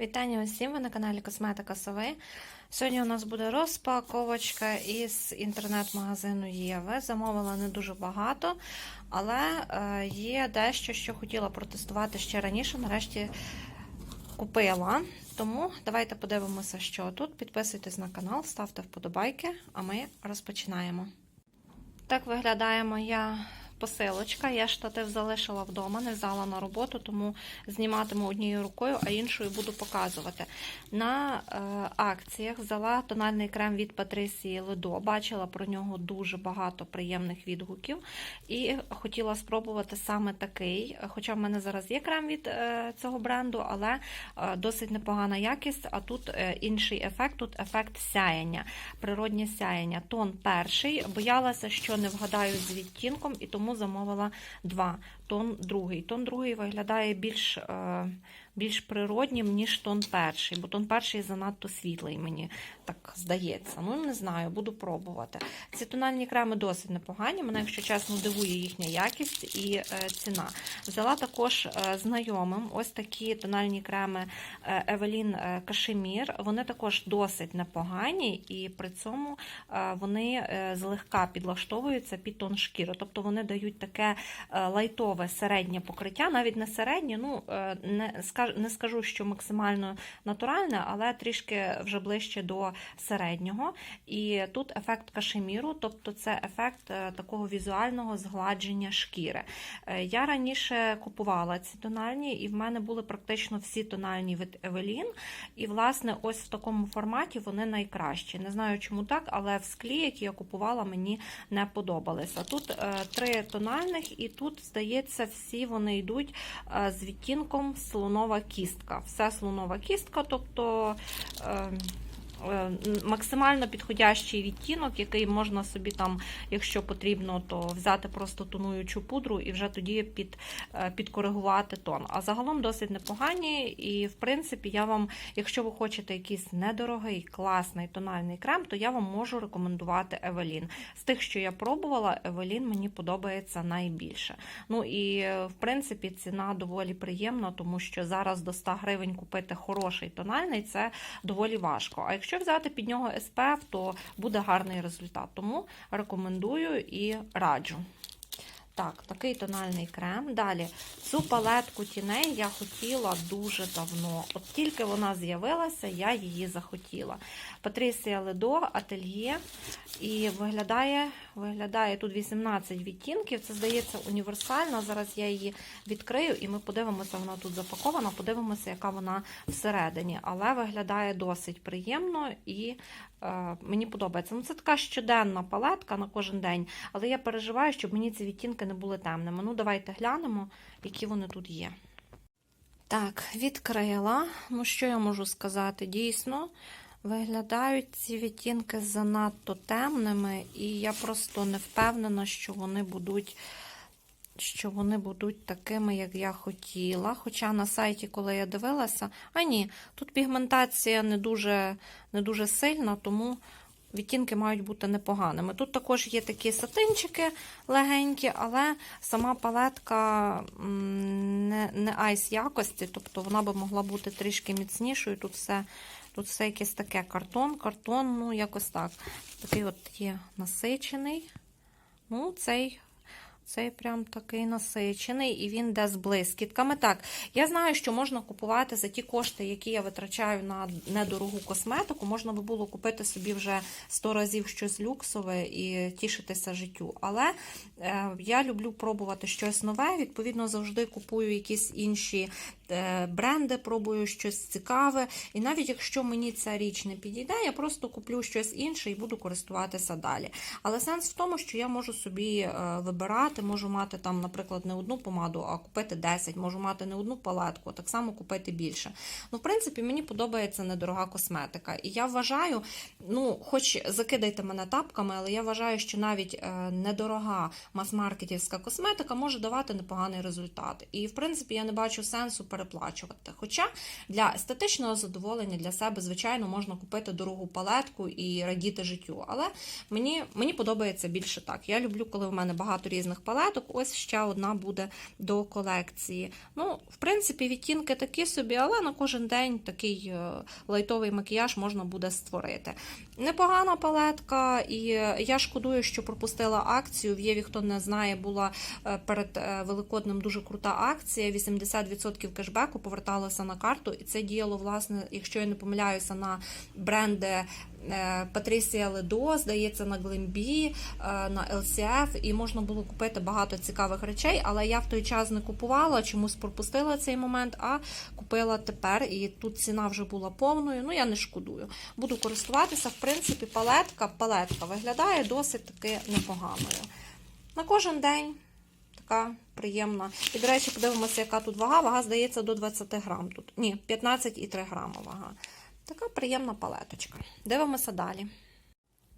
Вітання усім! Ви на каналі Косметика Сови. Сьогодні у нас буде розпаковочка із інтернет-магазину Єви. Замовила не дуже багато, але е, є дещо, що хотіла протестувати ще раніше. Нарешті купила. Тому давайте подивимося, що тут. Підписуйтесь на канал, ставте вподобайки, а ми розпочинаємо. Так виглядає моя посилочка. Я штатив залишила вдома, не взяла на роботу, тому зніматиму однією рукою, а іншою буду показувати. На е, акціях взяла тональний крем від Патрисії Ледо. Бачила про нього дуже багато приємних відгуків і хотіла спробувати саме такий. Хоча в мене зараз є крем від е, цього бренду, але е, досить непогана якість. А тут е, інший ефект, тут ефект сяяння, природнє сяяння. Тон перший. Боялася, що не вгадаю з відтінком, і тому замовила два. Тон другий. Тон другий виглядає більш, е, більш природнім, ніж тон перший, бо тон перший занадто світлий, мені так здається. Ну, не знаю, буду пробувати. Ці тональні креми досить непогані. Мене, якщо чесно, дивує їхня якість і е, ціна. Взяла також е, знайомим ось такі тональні креми Евелін Кашемір. Вони також досить непогані, і при цьому е, вони злегка підлаштовуються під тон шкіри. Тобто вони дають таке лайтове середнє покриття, навіть не середнє, ну не скажу, не скажу, що максимально натуральне, але трішки вже ближче до середнього. І тут ефект кашеміру, тобто це ефект е, такого візуального згладження шкіри. Е, Я раніше купувала ці тональні, і в мене були практично всі тональні від Евелін. І, власне, ось в такому форматі вони найкращі. Не знаю, чому так, але в склі, які я купувала, мені не подобалися. Тут е, три тональних, і тут, здається, всі вони йдуть з відтінком слонова кістка. Все слонова кістка, тобто. Е, Максимально підходящий відтінок, який можна собі там, якщо потрібно, то взяти просто тонуючу пудру і вже тоді під, е, підкоригувати тон. А загалом досить непогані. І, в принципі, я вам, якщо ви хочете якийсь недорогий, класний тональний крем, то я вам можу рекомендувати Евелін. З тих, що я пробувала, Евелін мені подобається найбільше. Ну і е, в принципі ціна доволі приємна, тому що зараз до 100 гривень купити хороший тональний це доволі важко. А якщо взяти під нього SPF, то буде гарний результат. Тому рекомендую і раджу. Так, такий тональний крем. Далі цю палетку тіней я хотіла дуже давно. От тільки вона з'явилася, я її захотіла. Патрисія Ледо, ательє. І виглядає, виглядає тут 18 відтінків. Це здається універсально. Зараз я її відкрию і ми подивимося, вона тут запакована, подивимося, яка вона всередині. Але виглядає досить приємно і мені подобається. Ну, Це така щоденна палетка на кожен день, але я переживаю, щоб мені ці відтінки не були темними. Ну, давайте глянемо, які вони тут є. Так, відкрила. Ну, що я можу сказати? Дійсно. Виглядають ці відтінки занадто темними, і я просто не впевнена, що вони будуть що вони будуть такими, як я хотіла. Хоча на сайті, коли я дивилася, а ні, тут пігментація не дуже, не дуже сильна, тому відтінки мають бути непоганими. Тут також є такі сатинчики легенькі, але сама палетка не, не айс якості, тобто вона би могла бути трішки міцнішою. Тут все. Тут все якесь таке картон, картон, ну, якось так. Такий от є насичений. Ну, цей. Цей прям такий насичений, і він йде з блискітками. Так, я знаю, що можна купувати за ті кошти, які я витрачаю на недорогу косметику. Можна би було купити собі вже 100 разів щось люксове і тішитися життю. Але е, я люблю пробувати щось нове. Відповідно, завжди купую якісь інші бренди, пробую щось цікаве. І навіть якщо мені ця річ не підійде, я просто куплю щось інше і буду користуватися далі. Але сенс в тому, що я можу собі е, вибирати можу мати там, наприклад, не одну помаду, а купити 10, можу мати не одну палетку, а так само купити більше. Ну, в принципі, мені подобається недорога косметика. І я вважаю, ну, хоч закидайте мене тапками, але я вважаю, що навіть е, недорога мас-маркетівська косметика може давати непоганий результат. І, в принципі, я не бачу сенсу переплачувати. Хоча для естетичного задоволення для себе, звичайно, можна купити дорогу палетку і радіти життю. Але мені, мені подобається більше так. Я люблю, коли в мене багато різних палеток. Ось ще одна буде до колекції. Ну, в принципі, відтінки такі собі, але на кожен день такий е, лайтовий макіяж можна буде створити. Непогана палетка, і я шкодую, що пропустила акцію. В Єві, хто не знає, була е, перед е, Великоднем дуже крута акція. 80% кешбеку поверталося на карту, і це діяло, власне, якщо я не помиляюся, на бренди. Патрісія Ледо, здається, на Глембі, на LCF, і можна було купити багато цікавих речей, але я в той час не купувала, чомусь пропустила цей момент, а купила тепер. І тут ціна вже була повною. Ну, я не шкодую. Буду користуватися. В принципі, палетка, палетка виглядає досить таки непоганою. На кожен день така приємна. І, до речі, подивимося, яка тут вага. Вага, здається, до 20 грам. Тут. Ні, 15,3 грама вага. Така приємна палеточка. Дивимося далі.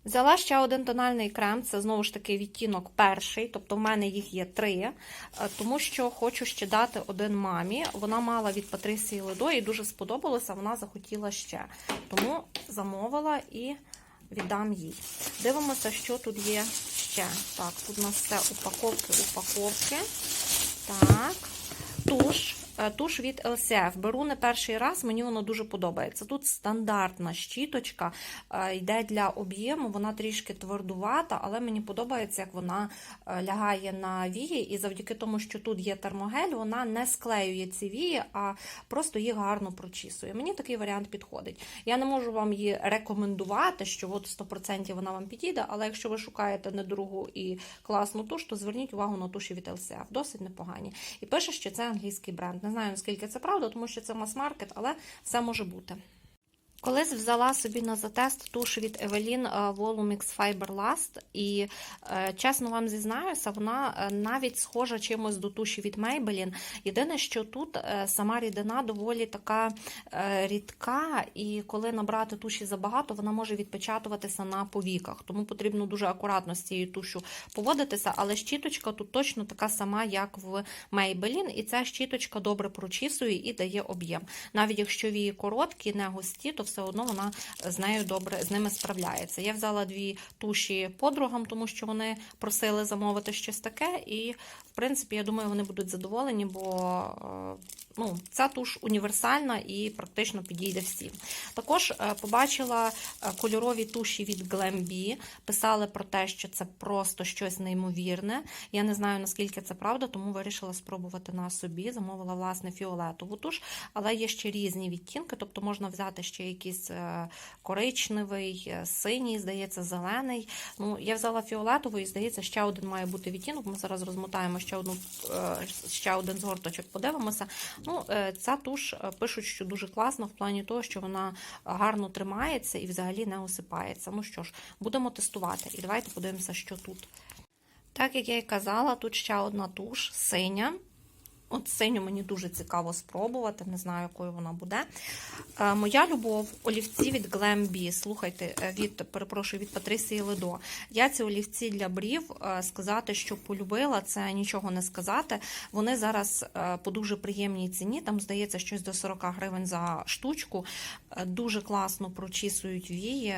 Взяла ще один тональний крем, це знову ж таки відтінок перший, тобто в мене їх є три, е, тому що хочу ще дати один мамі. Вона мала від Патрисії Ледо і дуже сподобалося, вона захотіла ще. Тому замовила і віддам їй. Дивимося, що тут є ще. Так, тут у нас все упаковки, упаковки. Так, туш. Е, Туш від LCF. Беру не перший раз, мені воно дуже подобається. Тут стандартна щіточка, е, йде для об'єму, вона трішки твердувата, але мені подобається, як вона е, лягає на вії. І завдяки тому, що тут є термогель, вона не склеює ці вії, а просто їх гарно прочісує. Мені такий варіант підходить. Я не можу вам її рекомендувати, що от 100% вона вам підійде, але якщо ви шукаєте недорогу і класну туш, то зверніть увагу на туші від LCF. Досить непогані. І пише, що це англійський бренд. Не знаю, наскільки це правда, тому що це мас-маркет, але все може бути. Колись взяла собі на затест туш від Evelyn Volumix Fiber Last, і е, чесно вам зізнаюся, вона е, навіть схожа чимось до туші від Maybelline. Єдине, що тут е, сама рідина доволі така рідка, і коли набрати туші забагато, вона може відпечатуватися на повіках. Тому потрібно дуже акуратно з цією тушу поводитися. Але щіточка тут точно така сама, як в Maybelline, і ця щіточка добре прочісує і дає об'єм. Навіть якщо вії короткі, не густі, то все одно вона з нею добре з ними справляється. Я взяла дві туші подругам, тому що вони просили замовити щось таке, і в принципі, я думаю, вони будуть задоволені, бо ну, ця туш універсальна і практично підійде всім. Також побачила кольорові туші від Glambi, писали про те, що це просто щось неймовірне. Я не знаю, наскільки це правда, тому вирішила спробувати на собі. Замовила, власне, фіолетову туш, але є ще різні відтінки, тобто можна взяти ще якийсь коричневий, синій, здається, зелений. Ну, Я взяла фіолетовий, і здається, ще один має бути відтінок. Ми зараз розмотаємо ще одну ще один згорточок, подивимося. Ну, Ця туш пишуть, що дуже класна в плані того, що вона гарно тримається і взагалі не осипається. Ну що ж, будемо тестувати. І давайте подивимося, що тут. Так як я і казала, тут ще одна туш синя. От синю мені дуже цікаво спробувати, не знаю, якою вона буде. Е, моя любов олівці від Glambi. Слухайте, е, від перепрошую, від Патрисії Ледо. Я ці олівці для брів е, сказати, що полюбила, це нічого не сказати. Вони зараз по дуже приємній ціні. Там здається, щось до 40 гривень за штучку. Дуже класно прочісують вії,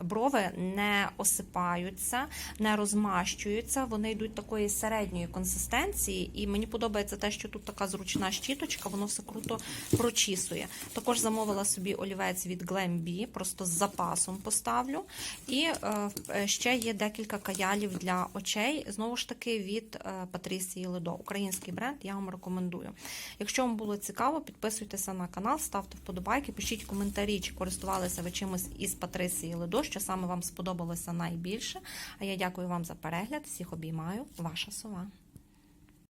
брови не осипаються, не розмащуються. Вони йдуть такої середньої консистенції, і мені подобається те, що тут така зручна щіточка, воно все круто прочісує. Також замовила собі олівець від Glambi, просто з запасом поставлю. І е, ще є декілька каялів для очей. Знову ж таки, від е, Патрісії Ледо. Український бренд, я вам рекомендую. Якщо вам було цікаво, підписуйтеся на канал, ставте вподобайки, пишіть коментарі, чи користувалися ви чимось із Патрисії Ледо, що саме вам сподобалося найбільше. А я дякую вам за перегляд. Всіх обіймаю, ваша сова.